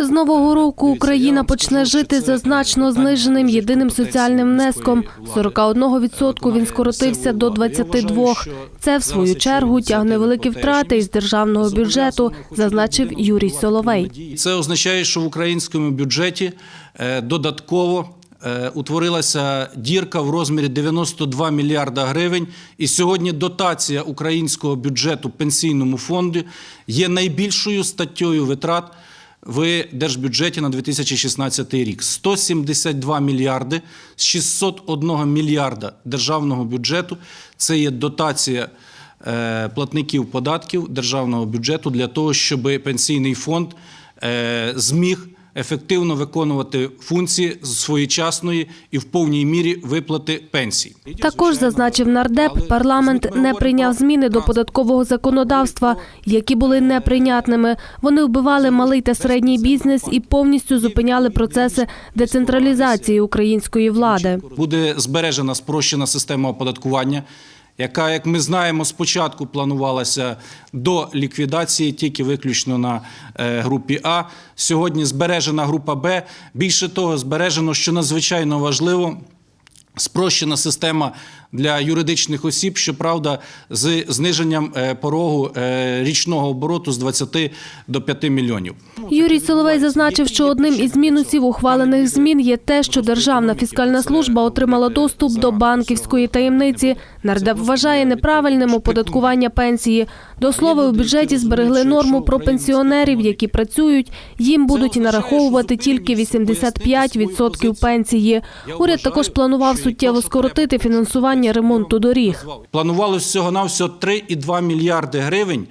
З нового року Україна почне жити за значно зниженим єдиним соціальним внеском. З 41% він скоротився до 22%. Це, в свою чергу, тягне великі втрати із державного бюджету, зазначив Юрій Соловей. Це означає, що в українському бюджеті е, додатково е, утворилася дірка в розмірі 92 мільярда гривень. І сьогодні дотація українського бюджету пенсійному фонду є найбільшою статтею витрат в держбюджеті на 2016 рік. 172 мільярди з 601 мільярда державного бюджету – це є дотація е, платників податків державного бюджету для того, щоб пенсійний фонд е, зміг ефективно виконувати функції з своєчасної і в повній мірі виплати пенсій. Також зазначив нардеп, парламент не прийняв зміни до податкового законодавства, які були неприйнятними. Вони вбивали малий та середній бізнес і повністю зупиняли процеси децентралізації української влади. Буде збережена спрощена система оподаткування, яка, як ми знаємо, спочатку планувалася до ліквідації тільки виключно на е, групі А. Сьогодні збережена група Б. Більше того, збережено, що надзвичайно важливо. Спрощена система для юридичних осіб, щоправда, з зниженням е, порогу е, річного обороту з 20 до 5 мільйонів. Юрій Соловей зазначив, що одним із мінусів ухвалених змін є те, що Державна фіскальна служба отримала доступ до банківської таємниці. Нардеп вважає неправильним оподаткування пенсії. До слова, у бюджеті зберегли норму про пенсіонерів, які працюють. Їм будуть нараховувати тільки 85% пенсії. Уряд також планував суттєво скоротити фінансування ремонту доріг. Планувалося всього на всього 3,2 мільярди гривень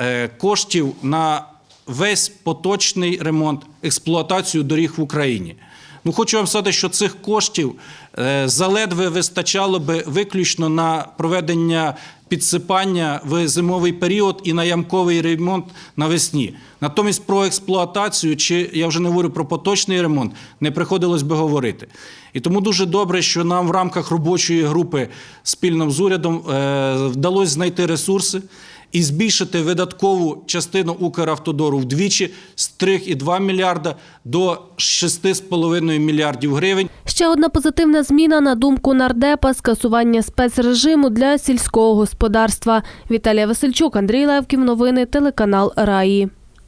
е, коштів на весь поточний ремонт, експлуатацію доріг в Україні. Ну, хочу вам сказати, що цих коштів е, заледве вистачало би виключно на проведення підсипання в зимовий період і на ямковий ремонт навесні. Натомість про експлуатацію, чи я вже не говорю про поточний ремонт, не приходилось би говорити. І тому дуже добре, що нам в рамках робочої групи спільно з урядом е, вдалося знайти ресурси і збільшити видаткову частину Укравтодору вдвічі з 3,2 мільярда до 6,5 мільярдів гривень. Ще одна позитивна зміна на думку нардепа скасування спецрежиму для сільського господарства. Віталія Васильчук, Андрій Левків. Новини телеканал Раї.